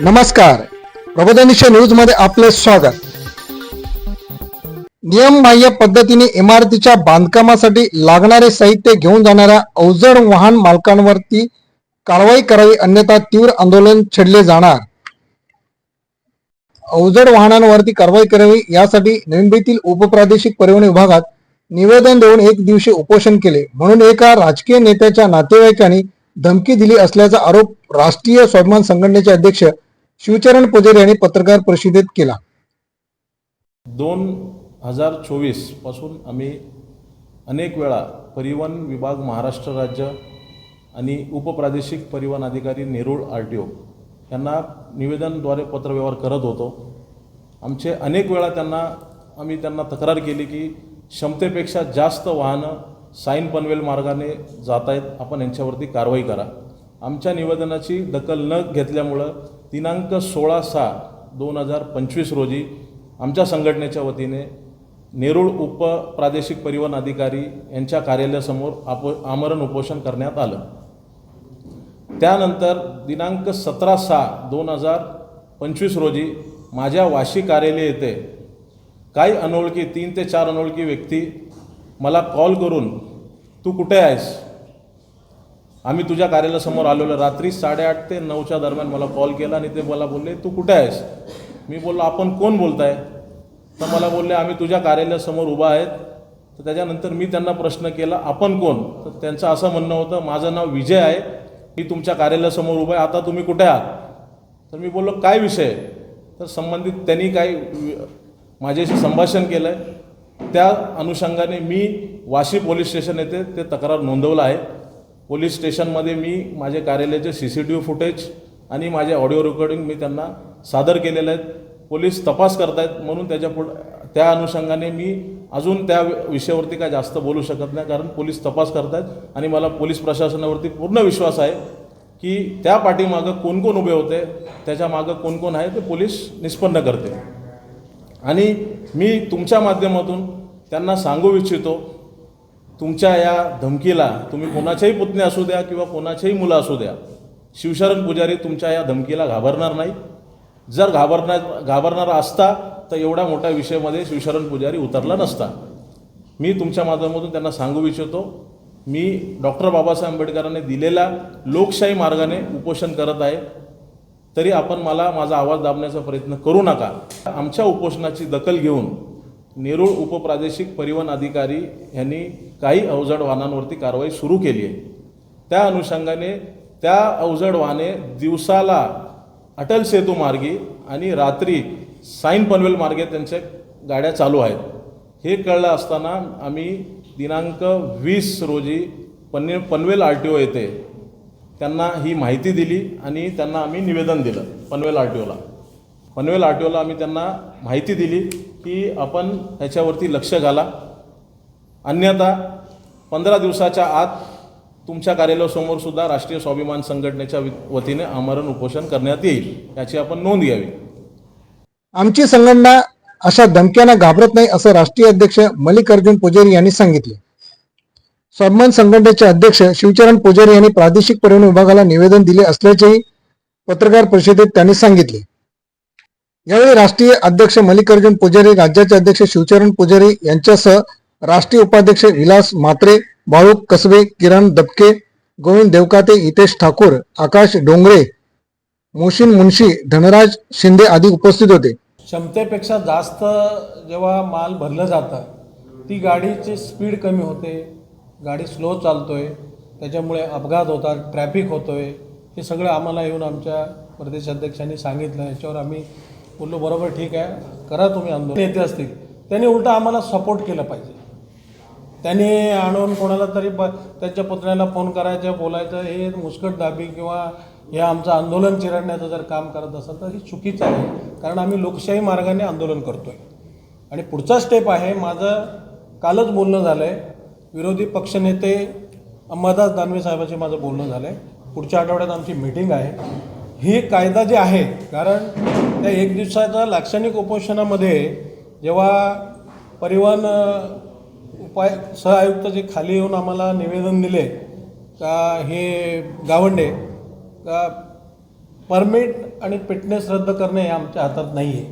नमस्कार. प्रबोधनिशा न्यूजमध्ये आपले स्वागत. नियमबाह्य पद्धतीने इमारतीच्या बांधकामासाठी लागणारे साहित्य घेऊन जाणाऱ्या अवजड वाहन मालकांवरती कारवाई करावी अन्यथा तीव्र आंदोलन छेडले जाणार. अवजड वाहनांवरती कारवाई करावी यासाठी नविंबीतील उपप्रादेशिक परिवहन विभागात निवेदन देऊन एक दिवशी उपोषण केले. म्हणून एका राजकीय नेत्याच्या नातेवाईकांनी धमकी दिली असल्याचा आरोप राष्ट्रीय स्वाभिमान संघटनेचे अध्यक्ष शिवचरण पुजारी यांनी पत्रकार परिषदेत केला. दोन हजार चोवीसपासून आम्ही अनेक वेळा परिवहन विभाग महाराष्ट्र राज्य आणि उपप्रादेशिक परिवहन अधिकारी नेरूळ आर टी ओ यांना निवेदनद्वारे पत्रव्यवहार करत होतो. आमचे अनेक वेळा त्यांना आम्ही त्यांना तक्रार केली की क्षमतेपेक्षा जास्त वाहनं साईन पनवेल मार्गाने जात आहेत आपण यांच्यावरती कारवाई करा. आमच्या निवेदनाची दखल न घेतल्यामुळं दिनांक सोळा सहा दोन हजार पंचवीस रोजी आमच्या संघटनेच्या वतीने नेरूळ उप प्रादेशिक परिवहन अधिकारी यांच्या कार्यालयासमोर आप आमरण उपोषण करण्यात आलं. त्यानंतर दिनांक सतरा सहा दोन हजार पंचवीस रोजी माझ्या वाशी कार्यालय येथे काही अनोळखी तीन ते चार अनोळखी व्यक्ती मला कॉल करून तू कुठे आहेस? आम्ही तुझ्या कार्यालयासमोर आलेलो रात्री साडेआठ ते नऊच्या दरम्यान मला कॉल केला आणि ते मला बोलले तू कुठे आहेस? मी बोललो आपण कोण बोलताय? तर मला बोलले आम्ही तुझ्या कार्यालयासमोर उभा आहेत. तर त्याच्यानंतर मी त्यांना प्रश्न केला आपण कोण? तर त्यांचं असं म्हणणं होतं माझं नाव विजय आहे मी तुमच्या कार्यालयासमोर उभा आहे आता तुम्ही कुठे आहात? तर मी बोललो काय विषय? तर संबंधित त्यांनी काही माझ्याशी संभाषण केलं आहे त्या अनुषंगाने मी वाशी पोलीस स्टेशन येथे ते तक्रार नोंदवलं आहे. पोलीस स्टेशनमध्ये मी माझे कार्यालयाचे C C T V footage आणि माझे ऑडिओ रेकॉर्डिंग मी त्यांना सादर केलेले आहेत. पोलीस तपास करतायत म्हणून त्याच्या पुढं त्या अनुषंगाने मी अजून त्या विषयावरती काय जास्त बोलू शकत नाही कारण पोलीस तपास करतायत आणि मला पोलीस प्रशासनावरती पूर्ण विश्वास आहे की त्या पाठीमागं कोण कोण उभे होते त्याच्या मागं कोण कोण आहे ते पोलीस निष्पन्न करते आणि मी तुमच्या माध्यमातून त्यांना सांगू इच्छितो तुमच्या या धमकीला तुम्ही कोणाच्याही पुतणे असू द्या किंवा कोणाच्याही मुलं असू द्या शिवशरण पुजारी तुमच्या या धमकीला घाबरणार नाही. जर घाबरणार घाबरणारा असता तर एवढ्या मोठ्या विषयामध्ये शिवशरण पुजारी उतरला नसता. मी तुमच्या माध्यमातून त्यांना सांगू इच्छितो मी डॉक्टर बाबासाहेब आंबेडकरांनी दिलेला लोकशाही मार्गाने उपोषण करत आहे तरी आपण मला माझा आवाज दाबण्याचा प्रयत्न करू नका. आमच्या उपोषणाची दखल घेऊन नेरूळ उपप्रादेशिक परिवहन अधिकारी यांनी काही अवजड वाहनांवरती कारवाई सुरू केली आहे. त्या अनुषंगाने त्या अवजड वाहने दिवसाला अटल सेतू मार्गी आणि रात्री साईन पनवेल मार्गे त्यांच्या गाड्या चालू आहेत. हे कळलं असताना आम्ही दिनांक वीस रोजी पनवे पनवेल आर टी ओ येथे त्यांना ही माहिती दिली आणि त्यांना आम्ही निवेदन दिलं पनवेल आर टी ओला पनवेल आर टी ओला आम्ही त्यांना माहिती दिली की आपण ह्याच्यावरती लक्ष घाला. अन्यथा पंधरा दिवसाच्या आत तुमच्या कार्यालयासमोर सुद्धा राष्ट्रीय स्वाभिमान संघटनेच्या वतीने आमरण उपोषण करण्यात येईल याची आपण नोंद घ्यावी. आमची संघटना अशा धमक्यांना घाबरत नाही असं राष्ट्रीय अध्यक्ष मल्लिकार्जुन पुजारी यांनी सांगितले. स्वाभिमान संघटनेचे अध्यक्ष शिवचरण पुजारी यांनी प्रादेशिक परिवहन विभागाला निवेदन दिले असल्याचेही पत्रकार परिषदेत त्यांनी सांगितले. यावेळी राष्ट्रीय अध्यक्ष मल्लिकार्जुन पुजारी राज्याचे अध्यक्ष शिवचरण पुजारी यांच्यासह राष्ट्रीय उपाध्यक्ष विलास मात्रे बाळू कसबे किरण दबके गोविंद देवकाते हितेश ठाकूर आकाश डोंगरे मोशिन मुन्शी धनराज शिंदे आदी उपस्थित होते. क्षमतेपेक्षा जास्त जेव्हा माल भरलं जातं ती गाडीची स्पीड कमी होते गाडी स्लो चालतोय त्याच्यामुळे अपघात होतात ट्रॅफिक होतोय हे सगळं आम्हाला येऊन आमच्या प्रदेशाध्यक्षांनी सांगितलं याच्यावर आम्ही बोललो बरोबर ठीक आहे करा तुम्ही आंदोलन. नेते असतील त्यांनी उलटं आम्हाला सपोर्ट केलं पाहिजे. त्याने आणून कोणाला तरी ब त्याच्या पुतण्याला फोन करायचं बोलायचं हे मुस्कट दाबी किंवा हे आमचं आंदोलन चिरडण्याचं जर काम करत असेल तर हे चुकीचं आहे. कारण आम्ही लोकशाही मार्गाने आंदोलन करतो आहे आणि पुढचा स्टेप आहे माझं कालच बोलणं झालं आहे विरोधी पक्षनेते अंबादास दानवे साहेबांशी माझं बोलणं झालं आहे पुढच्या आठवड्यात आमची मीटिंग आहे. ही कायदा जे आहे कारण त्या एक दिवसाच्या लाक्षणिक उपोषणामध्ये जेव्हा परिवहन उपाय सहआयुक्त जे खाली येऊन आम्हाला निवेदन दिले का हे गावंडे का परमिट आणि फिटनेस रद्द करणे हे आमच्या हातात नाही आहे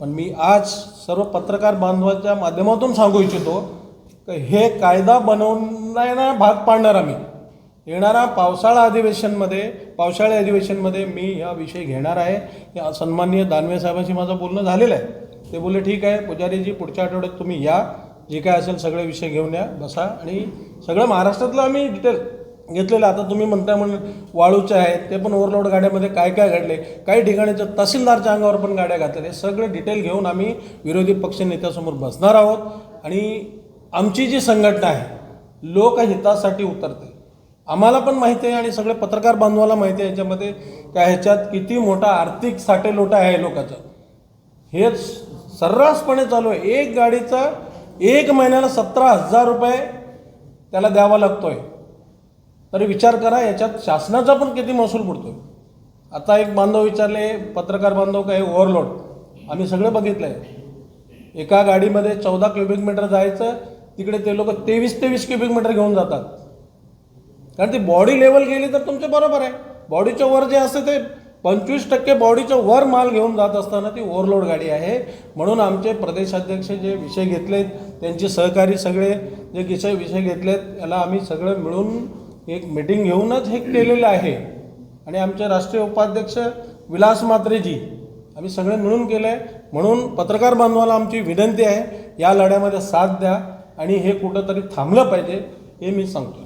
पण मी आज सर्व पत्रकार बांधवाच्या माध्यमातून सांगू इच्छितो का हे कायदा बनवण्याला भाग पाडणार आम्ही. येणारा पावसाळा अधिवेशनमध्ये पावसाळी अधिवेशनमध्ये मी हा विषय घेणार आहे. या सन्माननीय दानवे साहेबांशी माझं बोलणं झालेलं आहे. ते बोलले ठीक आहे पुजारीजी पुढच्या आठवड्यात तुम्ही या. जे काय असेल सगळे विषय घेऊन या बसा. आणि सगळं महाराष्ट्रातलं आम्ही डिटेल घेतलेलं आता तुम्ही म्हणताय म्हणून वाळूचे आहेत ते पण ओव्हरलोड गाड्यामध्ये काय काय घडले काही ठिकाणी तहसीलदारच्या अंगावर पण गाड्या घातलेल्या हे सगळे डिटेल घेऊन आम्ही विरोधी पक्ष नेत्यासमोर बसणार आहोत. आणि आमची जी संघटना आहे लोकहितासाठी उतरते. आम्हाला पण माहिती आहे आणि सगळे पत्रकार बांधवाला माहिती आहे याच्यामध्ये का ह्याच्यात किती मोठा आर्थिक साठेलोटा आहे लोकाचा. हे सर्रासपणे चालू आहे. एक गाडीचा एक महिन्याला सतरा हजार रुपये त्याला द्यावा लागतो आहे तरी विचार करा याच्यात शासनाचा पण किती महसूल पडतोय. आता एक बांधव विचारले पत्रकार बांधव काय ओव्हरलोड आम्ही सगळं बघितलं आहे एका गाडीमध्ये चौदा क्युबिक मीटर जायचं तिकडे ते लोक तेवीस तेवीस क्युबिक मीटर घेऊन जातात. कारण ती बॉडी लेवल गेली तर तुमचं बरोबर आहे. बॉडीच्या वर जे असते ते पंचवीस टक्के बॉडीच्या वर माल घेऊन जात असताना ती ओव्हरलोड गाडी आहे. म्हणून आमचे प्रदेशाध्यक्ष जे विषय घेतलेत त्यांचे सहकारी सगळे जे विषय विषय घेतलेत याला आम्ही सगळं मिळून एक मिटिंग घेऊनच हे केलेलं आहे. आणि आमचे राष्ट्रीय उपाध्यक्ष विलास मात्रेजी आम्ही सगळे मिळून केलं आहे म्हणून पत्रकार बांधवाला आमची विनंती आहे या लढ्यामध्ये साथ द्या आणि हे कुठंतरी थांबलं पाहिजे हे मी सांगतो